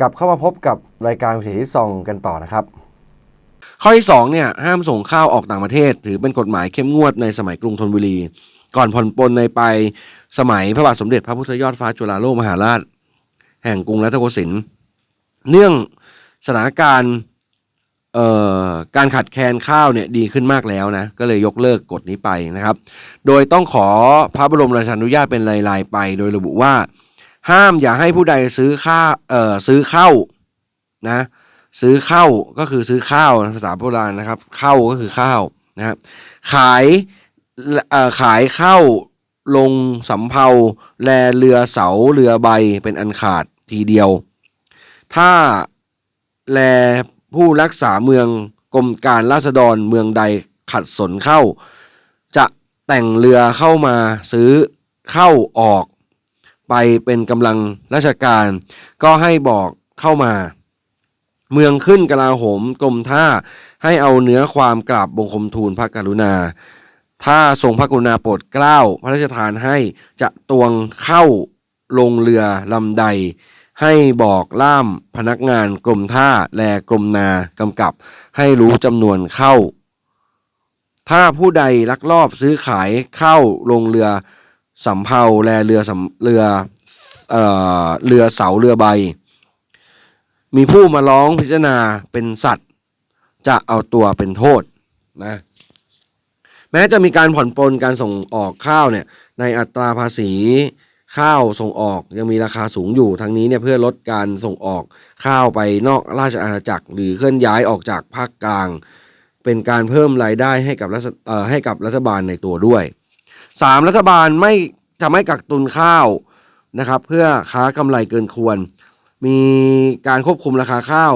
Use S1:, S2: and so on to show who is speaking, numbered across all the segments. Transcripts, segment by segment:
S1: กลับเข้ามาพบกับรายการวิถีที่ซองกันต่อนะครับ
S2: ข้อที่2เนี่ยห้ามส่งข้าวออกต่างประเทศ ถือเป็นกฎหมายเข้มงวดในสมัยกรุงธนบุรี ก่อนผ่อนปลนในไปสมัยพระบาทสมเด็จพระพุทธยอดฟ้าจุฬาโลกมหาราช แห่งกรุงรัตนโกสินทร์เนื่องสถานการณ์การขาดแคลนข้าวเนี่ยดีขึ้นมากแล้วนะก็เลยยกเลิกกฎนี้ไปนะครับ โดยต้องขอพระบรมราชานุญาตเป็นรายๆไป โดยระบุว่า ห้ามอย่าให้ผู้ใดซื้อข้าเอ่อซื้อเข้านะซื้อเข้าก็คือซื้อข้าวภาษาโบราณนะครับเข้าก็คือข้าวนะครับขายเอ่อขายเข้าลงสำเภาแลเรือเสาเรือใบเป็นอันขาดทีเดียว ถ้าแลผู้รักษาเมืองกรมการราษฎรเมืองใดขัดสนเข้า จะแต่งเรือเข้ามาซื้อเข้าออก ไปเป็นกำลังราชการ ก็ให้บอกเข้ามา เมืองขึ้นกลาโหมกรมท่าให้เอาเนื้อความกราบบังคมทูลพระกรุณา ถ้าทรงพระกรุณาโปรดเกล้าพระราชทานให้จะตวงเข้าลงเรือลำใด ให้บอกล่ามพนักงานกรมท่าแลกรมนากำกับ ให้รู้จำนวนเข้า ถ้าผู้ใดลักลอบซื้อขายเข้าลงเรือ สำเภาแลเรือสำเรือเอ่อเรือเสาเรือใบ มีผู้มาร้องพิจารณาเป็นสัตว์ จะเอาตัวเป็นโทษนะแม้จะมีการผ่อนปลนการส่งออกข้าวเนี่ยในอัตราภาษีข้าวส่งออกยังมีราคาสูงอยู่ทั้งนี้เนี่ยเพื่อลดการส่งออกข้าวไปนอกราชอาณาจักร หรือเคลื่อนย้ายออกจากภาคกลาง เป็นการเพิ่มรายได้ให้กับรัฐเอ่อให้กับรัฐบาลในตัวด้วย สามรัฐบาลไม่จะไม่กักตุนข้าวนะครับ เพื่อค้ากำไรเกินควร มีการควบคุมราคาข้าว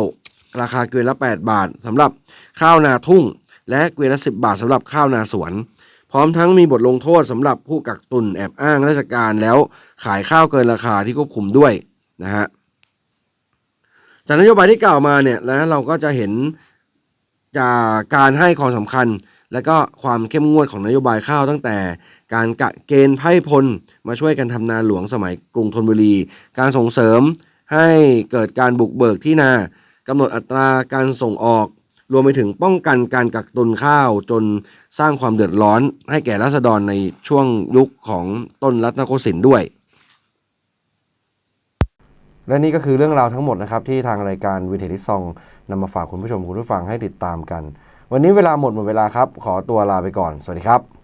S2: ราคาเกวียนละ 8 บาทสำหรับข้าวนาทุ่ง และเกวียนละ 10 บาทสำหรับข้าวนาสวน พร้อมทั้งมีบทลงโทษสำหรับผู้กักตุนแอบอ้างราชการแล้วขายข้าวเกินราคาที่ควบคุมด้วยนะฮะจากนโยบายที่กล่าวมาเนี่ยนะเราก็จะเห็นจากการให้ความสำคัญ และก็ความเข้มงวดของนโยบายข้าวตั้งแต่ การกะเกณฑ์ไพ่พล มาช่วยกันทำนาหลวงสมัยกรุงธนบุรี การส่งเสริมให้เกิดการบุกเบิกที่นากำหนดอัตราการส่งออก รวมไปถึงป้องกันการกักตุนข้าวจนสร้างความเดือดร้อน ให้แก่ราษฎรในช่วงยุคของต้นรัตนโกสินทร์ด้วย
S1: และนี่ก็คือเรื่องราวทั้งหมดนะครับที่ทางรายการวิถีที่ซองนำมาฝากคุณผู้ชมคุณผู้ฟังให้ติดตามกัน วันนี้เวลาหมดหมดเวลาครับ ขอตัวลาไปก่อน สวัสดีครับ